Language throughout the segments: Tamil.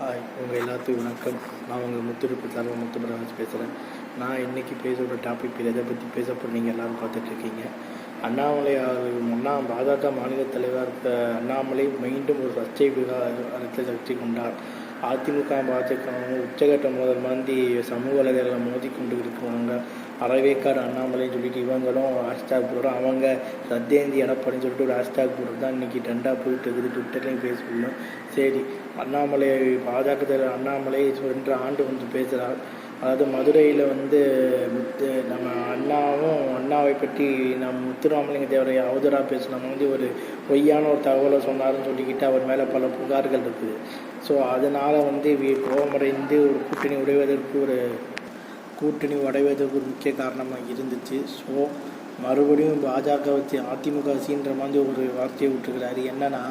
ஹாய் உங்கள் எல்லாத்துக்கும் வணக்கம். நான் உங்கள் முத்துருப்பு சார்பா முத்துபிரகாஷ் பேசுகிறேன் நான் இன்றைக்கி பேசுகிற டாபிக் எதை பற்றி பேச போகிறீங்க எல்லோரும் பார்த்துட்ருக்கீங்க அண்ணாமலை அவர்கள் பாஜக மாநில தலைவர் இருக்க அண்ணாமலை மீண்டும் ஒரு சர்ச்சை அரசியல் சர்ச்சை கொண்டார். அதிமுக பாஜகவும் உச்சகட்ட மோதல் மாதிரி சமூக வலைதளம் மோதி கொண்டு இருக்கிறாங்க அறவேக்கார் அண்ணாமலைன்னு சொல்லிட்டு இவங்களும் ஹேஷ்டாக் போடுறோம் அவங்க சத்யேந்தி எடப்பாடின்னு சொல்லிட்டு ஒரு ஹேஷ்டாக் போடுறது தான். இன்றைக்கி ட்ரெண்டாக போயிட்டு இருக்குது. ட்விட்டர்லேயும் ஃபேஸ்புக்லையும் சரி அண்ணாமலை பாஜக தலைவர் அண்ணாமலை சென்ற ஆண்டு வந்து பேசுகிறார் அதாவது மதுரையில் வந்து முத்து நம்ம அண்ணாவும் அண்ணாவை பற்றி நம் முத்துராமலிங்க தேவரைய அவதராக பேசின வந்து ஒரு பொய்யான ஒரு தகவலை சொன்னார்னு சொல்லிக்கிட்டு அவர் மேலே பல புகார்கள் இருக்குது. ஸோ அதனால் வந்து வி- கோபமடைந்து ஒரு கூட்டணி உடைவதற்கு ஒரு கூட்டணி உடைவதற்கு ஒரு முக்கிய காரணமாக இருந்துச்சு. ஸோ மறுபடியும் பாஜக வச்சு அதிமுக சீன்ற மாதிரி ஒரு வார்த்தையை விட்டுருக்கிறாரு. என்னன்னா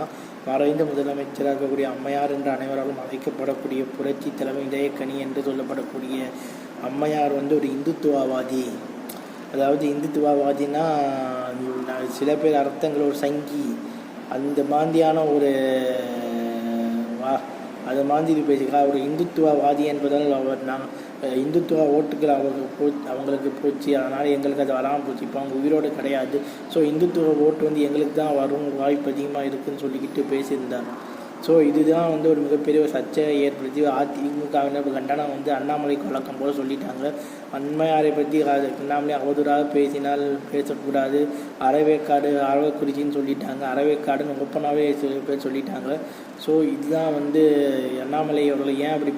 மறைந்த முதலமைச்சராக இருக்கக்கூடிய அம்மையார் என்று அனைவராலும் அழைக்கப்படக்கூடிய புரட்சி தலைமை இதயக்கணி என்று சொல்லப்படக்கூடிய அம்மையார் வந்து ஒரு இந்துத்துவவாதி. அதாவது இந்துத்துவவாதினா சில பேர் அர்த்தங்கள் ஒரு சங்கி. அந்த மாதிரியான ஒரு வா அது மாதிரி பேசிக்கலாம் அவர் இந்துத்துவவாதி என்பதால் அவர் நான் இந்துத்துவ ஓட்டுகள் அவங்களுக்கு போ அவங்களுக்கு போச்சு. அதனால் எங்களுக்கு அது வராமல் போச்சு. இப்போ அவங்க உயிரோடு கிடையாது. ஸோ இந்துத்துவ ஓட்டு வந்து எங்களுக்கு தான் வரும் வாய்ப்பு அதிகமாக இருக்குன்னு சொல்லிக்கிட்டு பேசியிருந்தார். ஸோ இதுதான் வந்து ஒரு மிகப்பெரிய ஒரு சர்ச்சையை ஏற்படுத்தி அதிமுகவினர் கண்டனம் வந்து அண்ணாமலை வழக்கம் போல சொல்லிட்டாங்க. அண்மையாரை பற்றி அண்ணாமலை அவதூறாக பேசினால் பேசக்கூடாது. அறவேக்காடு அரவக்குறிச்சின்னு சொல்லிட்டாங்க. அறவேக்காடுன்னு ஓப்பனாகவே பேர் சொல்லிட்டாங்க. ஸோ இதுதான் வந்து அண்ணாமலை அவர்களை ஏன் அப்படி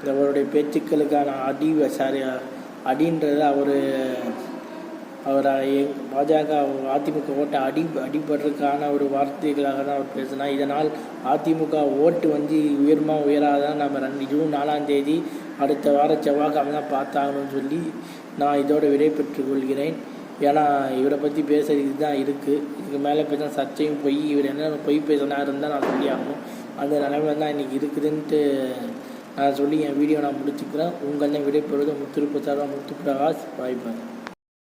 இந்த அவருடைய பேச்சுக்களுக்கான அடி சாரி அடின்றது அவர் அவர் பாஜக அதிமுக ஓட்டை அடி அடிபடுறதுக்கான ஒரு வார்த்தைகளாக தான் அவர் பேசினார் இதனால் அதிமுக ஓட்டு வந்து உயர்மா உயராதான் நம்ம ரெண்டு ஜூன் நாலாம் தேதி அடுத்த வார செவ்வாய்க்கிழமை தான் பார்த்தாகணும்னு சொல்லி நான் இதோட விடை பெற்றுக் கொள்கிறேன். ஏன்னா இவரை பற்றி பேசுகிறது இதுதான் இருக்குது இதுக்கு மேலே பேசினா சர்ச்சையும் பொய் இவர் என்ன பொய் பேசினா இருந்தால் நான் சொல்லி ஆகணும் அந்த நிலைமை தான் இன்றைக்கி இருக்குதுன்ட்டு நான் சொல்லி என் வீடியோ நான் முடிச்சுக்கிறேன். உங்களிடம் விடைபெறுவது முத்துருப்பு சார்பா முத்து பிரகாஷ் பாய் பாய்